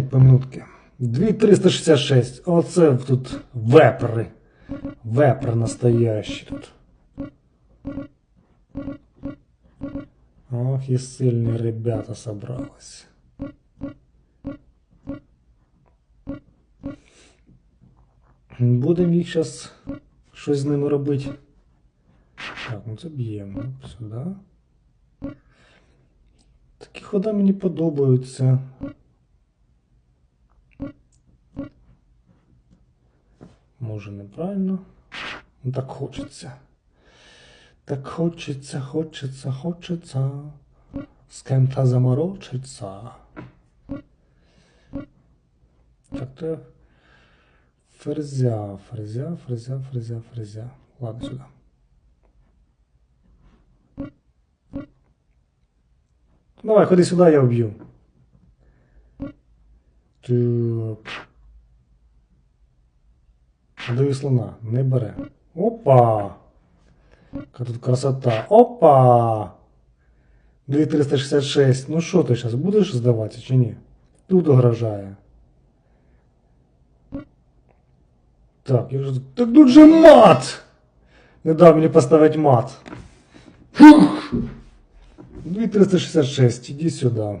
По минутки. 2366. Оце тут вепри. Вепри настоящі тут. Ох, і сильні ребята собрались. Будемо їх зараз щось з ними робити. Так, ну це б'ємо. Сюди. Такі хода мені подобаються. Може неправильно. Ну так хочеться. Так хочеться, хочеться, хочеться. З кем-то заморочиться. Так, то ферзя, ферзя, ферзя, ферзя, ферзя. Ладно, сюди. Давай, ходи сюди, я вб'ю. Так. Даю слона, не бере. Опа! Яка тут красота. Опа! 2366. Ну що ти зараз будеш здаватися чи ні? Тут угрожає. Так, я ж... Так тут же мат! Не дав мені поставити мат. Фух! 2366, іди сюди.